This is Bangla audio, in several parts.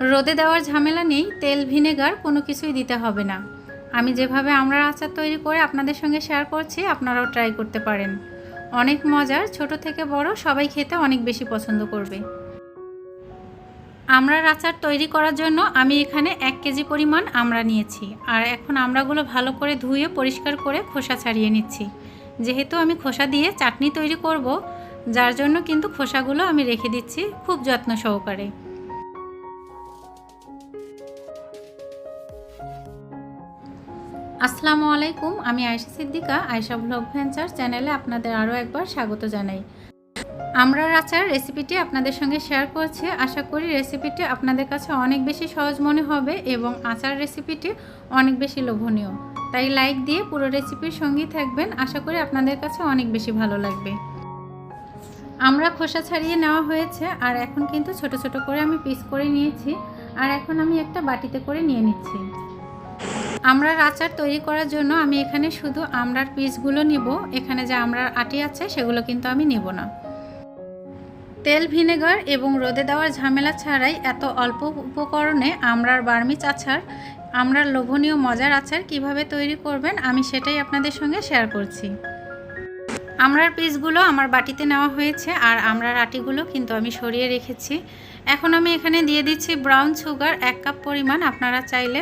রোদে দেওয়ার ঝামেলা নেই, তেল, ভিনেগার কোনো কিছুই দিতে হবে না। আমি যেভাবে আমরার আচার তৈরি করে আপনাদের সঙ্গে শেয়ার করছি, আপনারাও ট্রাই করতে পারেন। অনেক মজার, ছোট থেকে বড়, সবাই খেতে অনেক বেশি পছন্দ করবে। আমড়ার আচার তৈরি করার জন্য আমি এখানে এক কেজি পরিমাণ আমড়া নিয়েছি, আর এখন আমড়াগুলো ভালো করে ধুয়ে পরিষ্কার করে খোসা ছাড়িয়ে নিচ্ছি। যেহেতু আমি খোসা দিয়ে চাটনি তৈরি করব, যার জন্য কিন্তু খোসাগুলো আমি রেখে দিচ্ছি খুব যত্ন সহকারে। আসসালামু আলাইকুম, আমি আয়শা সিদ্দিকা, আয়শা ব্লগ ভেঞ্চার চ্যানেলে আপনাদের আরও একবার স্বাগত জানাই। আমরা আচার রেসিপিটি আপনাদের সঙ্গে শেয়ার করছি। আশা করি রেসিপিটি আপনাদের কাছে অনেক বেশি সহজ মনে হবে এবং আচার রেসিপিটি অনেক বেশি লোভনীয়। তাই লাইক দিয়ে পুরো রেসিপির সঙ্গেই থাকবেন। আশা করি আপনাদের কাছে অনেক বেশি ভালো লাগবে। আমরা খোসা ছাড়িয়ে নেওয়া হয়েছে আর এখন কিন্তু ছোট ছোট করে আমি পিস করে নিয়েছি। আর এখন আমি একটা বাটিতে করে নিয়ে নিচ্ছি। আমড়ার আচার তৈরি করার জন্য আমি এখানে শুধু আমড়ার পিসগুলো নিব। এখানে যে আমড়ার আটি আছে, সেগুলো কিন্তু আমি নেব না। তেল ভিনেগার এবং রোদে দেওয়ার ঝামেলা ছাড়াই এত অল্প উপকরণে আমড়ার বার্মিচ আচার, আমড়ার লোভনীয় মজার আচার কীভাবে তৈরি করবেন আমি সেটাই আপনাদের সঙ্গে শেয়ার করছি। আমড়ার পিসগুলো আমার বাটিতে নেওয়া হয়েছে আর আমরার আটিগুলো কিন্তু আমি সরিয়ে রেখেছি। এখন আমি এখানে দিয়ে দিচ্ছি ব্রাউন সুগার এক কাপ পরিমাণ। আপনারা চাইলে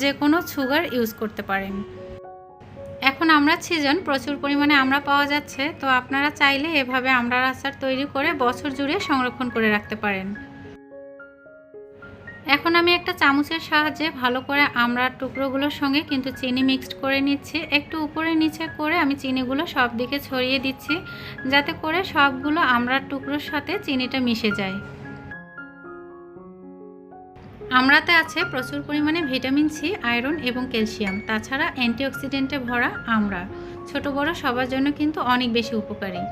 যে কোনো সুগার ইউজ করতে পারেন। এখন আমরা সিজন প্রচুর পরিমাণে আমরা পাওয়া যাচ্ছে। তো আপনারা চাইলে এভাবে আমড়ার আচার তৈরি করে বছর জুড়ে সংরক্ষণ করে রাখতে পারেন। এখন আমি একটা চামচের সাহায্যে ভালো করে আমড়ার টুকরোগুলোর সঙ্গে কিন্তু চিনি মিক্সড করে নিচ্ছি। একটু উপরে নিচে করে আমি চিনিগুলো সব দিকে ছড়িয়ে দিচ্ছি, যাতে করে সবগুলো আমড়ার টুকরোর সাথে চিনিটা মিশে যায়। আমড়াতে আছে প্রচুর পরিমাণে ভিটামিন সি, আয়রন এবং ক্যালসিয়াম। তাছাড়া অ্যান্টিঅক্সিডেন্টে ভরা আমড়া ছোট বড় সবার জন্য কিন্তু অনেক বেশি উপকারী।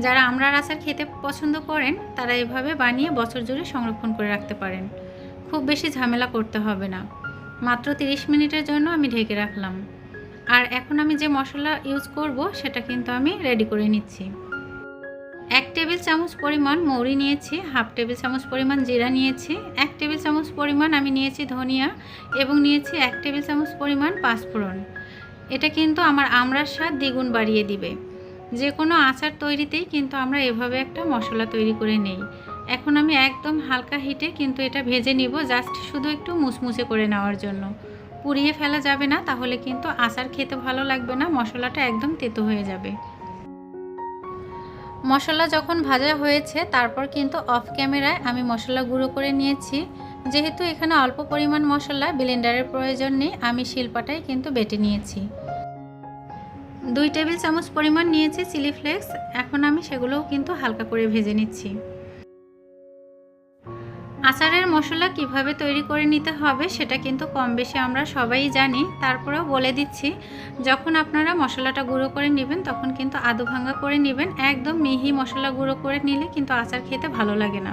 যারা আমড়ার আচার খেতে পছন্দ করেন, তারা এভাবে বানিয়ে বছর জুড়ে সংরক্ষণ করে রাখতে পারেন। খুব বেশি ঝামেলা করতে হবে না। মাত্র 30 মিনিটের জন্য আমি ঢেকে রাখলাম। আর এখন আমি যে মশলা ইউজ করব, সেটা কিন্তু আমি রেডি করে নিচ্ছি। এক টেবিল চামচ পরিমাণ মৌরি নিয়েছি, হাফ টেবিল চামচ পরিমাণ জিরা নিয়েছি, এক টেবিল চামচ পরিমাণ আমি নিয়েছি ধনিয়া এবং নিয়েছি এক টেবিল চামচ পরিমাণ পাঁচফোড়ন। এটা কিন্তু আমার আমড়ার স্বাদ দ্বিগুণ বাড়িয়ে দিবে। যে কোনো আচার তৈরিতেই কিন্তু আমরা এভাবে একটা মশলা তৈরি করে নেই। এখন আমি একদম হালকা হিটে কিন্তু এটা ভেজে নিব জাস্ট শুধু একটু মুচমুচে করে নেওয়ার জন্য। পুড়িয়ে ফেলা যাবে না, তাহলে কিন্তু আচার খেতে ভালো লাগবে না, মশলাটা একদম তেতো হয়ে যাবে। মশলা যখন ভাজা হয়েছে, তারপর কিন্তু অফ ক্যামেরায় আমি মশলা গুঁড়ো করে নিয়েছি। যেহেতু এখানে অল্প পরিমাণ মশলা ব্লেন্ডারের প্রয়োজন নেই, আমি শিলপাটাই কিন্তু বেটে নিয়েছি। দুই টেবিল চামচ পরিমাণ নিয়েছি চিলি ফ্লেক্স এখন আমি সেগুলোও কিন্তু হালকা করে ভেজে নিচ্ছি। আচারের মশলা কীভাবে তৈরি করে নিতে হবে সেটা কিন্তু কম বেশি আমরা সবাই জানি। তারপরেও বলে দিচ্ছি, যখন আপনারা মশলাটা গুঁড়ো করে নেবেন তখন কিন্তু আদু ভাঙ্গা করে নেবেন। একদম মিহি মশলা গুঁড়ো করে নিলে কিন্তু আচার খেতে ভালো লাগে না।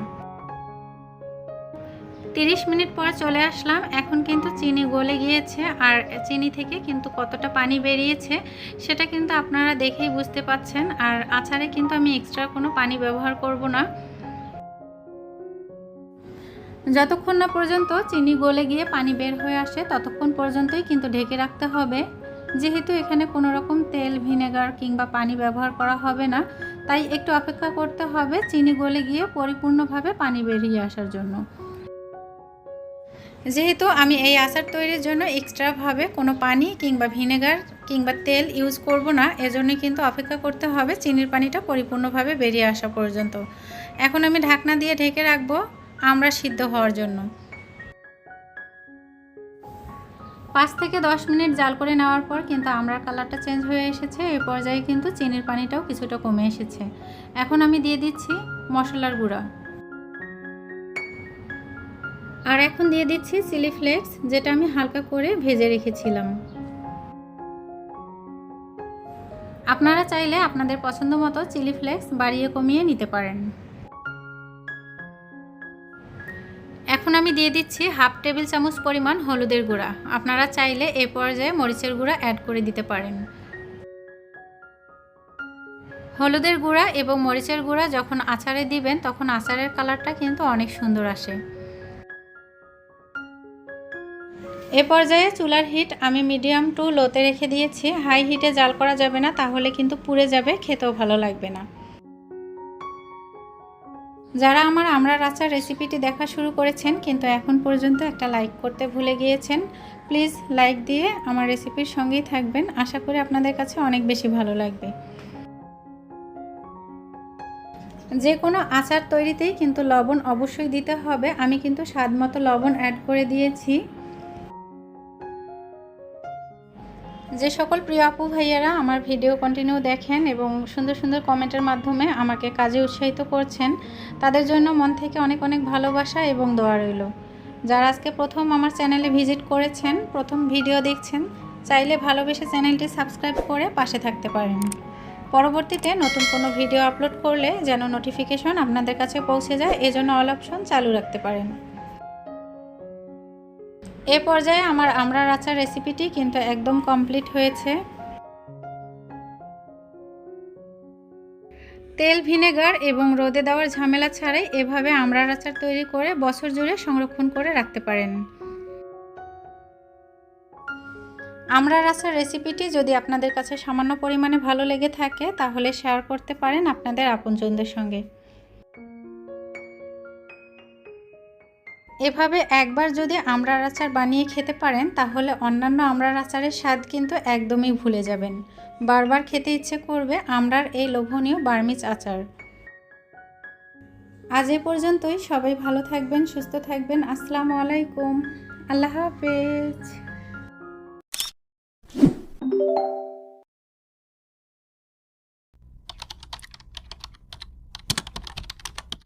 তিরিশ মিনিট পর চলে আসলাম। এখন কিন্তু চিনি গলে গিয়েছে আর চিনি থেকে কিন্তু কতটা পানি বেরিয়েছে সেটা কিন্তু আপনারা দেখেই বুঝতে পাচ্ছেন। আর আচারে কিন্তু আমি এক্সট্রা কোনো পানি ব্যবহার করব না। যতক্ষণ না পর্যন্ত চিনি গলে গিয়ে পানি বের হয়ে আসে, ততক্ষণ পর্যন্তই কিন্তু ঢেকে রাখতে হবে। যেহেতু এখানে কোনো রকম তেল, ভিনেগার কিংবা পানি ব্যবহার করা হবে না, তাই একটু অপেক্ষা করতে হবে চিনি গলে গিয়ে পরিপূর্ণভাবে পানি বেরিয়ে আসার জন্য। যেহেতু আমি এই আচার তৈরির জন্য এক্সট্রাভাবে কোনো পানি কিংবা ভিনেগার কিংবা তেল ইউজ করব না এজন্য কিন্তু অপেক্ষা করতে হবে চিনির পানিটা পরিপূর্ণভাবে বেরিয়ে আসা পর্যন্ত। এখন আমি ঢাকনা দিয়ে ঢেকে রাখব। আমরা সিদ্ধ হওয়ার জন্য। পাঁচ থেকে দশ মিনিট জাল করে নেওয়ার পর কিন্তু আমরার কালারটা চেঞ্জ হয়ে এসেছে এই পর্যায়ে কিন্তু চিনির পানিটাও কিছুটা কমে এসেছে। এখন আমি দিয়ে দিচ্ছি মশলার গুঁড়া। আর এখন দিয়ে দিচ্ছি চিলি ফ্লেক্স, যেটা আমি হালকা করে ভেজে রেখেছিলাম। আপনারা চাইলে আপনাদের পছন্দ মতো চিলি ফ্লেক্স বাড়িয়ে কমিয়ে নিতে পারেন। এখন আমি দিয়ে দিচ্ছি হাফ টেবিল চামচ পরিমাণ হলুদের গুঁড়া। আপনারা চাইলে এ পর্যায়ে মরিচের গুঁড়া অ্যাড করে দিতে পারেন। হলুদের গুঁড়া এবং মরিচের গুঁড়া যখন আচারে দিবেন, তখন আচারের কালারটা কিন্তু অনেক সুন্দর আসে। এ পর্যায়ে চুলার হিট আমি মিডিয়াম টু লোতে রেখে দিয়েছি। হাই হিটে জাল করা যাবে না, তাহলে কিন্তু পুড়ে যাবে, খেতেও ভালো লাগবে না। যারা আমার আমরা আচার রেসিপিটি দেখা শুরু করেছেন, কিন্তু এখন পর্যন্ত একটা লাইক করতে ভুলে গিয়েছেন প্লিজ লাইক দিয়ে আমার রেসিপির সঙ্গেই থাকবেন। আশা করি আপনাদের কাছে অনেক বেশি ভালো লাগবে। যে কোনো আচার তৈরিতেই কিন্তু লবণ অবশ্যই দিতে হবে। আমি কিন্তু স্বাদ মতো লবণ অ্যাড করে দিয়েছি। যে সকল প্রিয় আপু ভাইয়ারা আমার ভিডিও কন্টিনিউ দেখেন এবং সুন্দর সুন্দর কমেন্টের মাধ্যমে আমাকে কাজে উৎসাহিত করছেন, তাদের জন্য মন থেকে অনেক অনেক ভালোবাসা এবং দোয়া রইল। যারা আজকে প্রথম আমার চ্যানেলে ভিজিট করেছেন, প্রথম ভিডিও দেখছেন, চাইলে ভালোবেসে চ্যানেলটি সাবস্ক্রাইব করে পাশে থাকতে পারেন। পরবর্তীতে নতুন কোনো ভিডিও আপলোড করলে যেন নোটিফিকেশন আপনাদের কাছে পৌঁছে যায়, এজন্য অল অপশন চালু রাখতে পারেন। এ পর্যায়ে আমার আমড়ার আচার রেসিপিটি কিন্তু একদম কমপ্লিট হয়েছে। তেল ভিনেগার এবং রোদে দেওয়ার ঝামেলা ছাড়াই এভাবে আমড়ার আচার তৈরি করে বছর জুড়ে সংরক্ষণ করে রাখতে পারেন। আমড়ার আচার রেসিপিটি যদি আপনাদের কাছে সামান্য পরিমাণে ভালো লেগে থাকে, তাহলে শেয়ার করতে পারেন আপনাদের আপনজনদের সঙ্গে। এভাবে একবার যদি আমড়ার আচার বানিয়ে খেতে পারেন, তাহলে অন্যান্য আমড়ার আচারের স্বাদ কিন্তু একদমই ভুলে যাবেন। বারবার খেতে ইচ্ছে করবে আমড়ার এই লোভনীয় বার্মিজ আচার। আজ এ পর্যন্তই। সবাই ভালো থাকবেন, সুস্থ থাকবেন। আসসালামু আলাইকুম। আল্লাহ হাফেজ।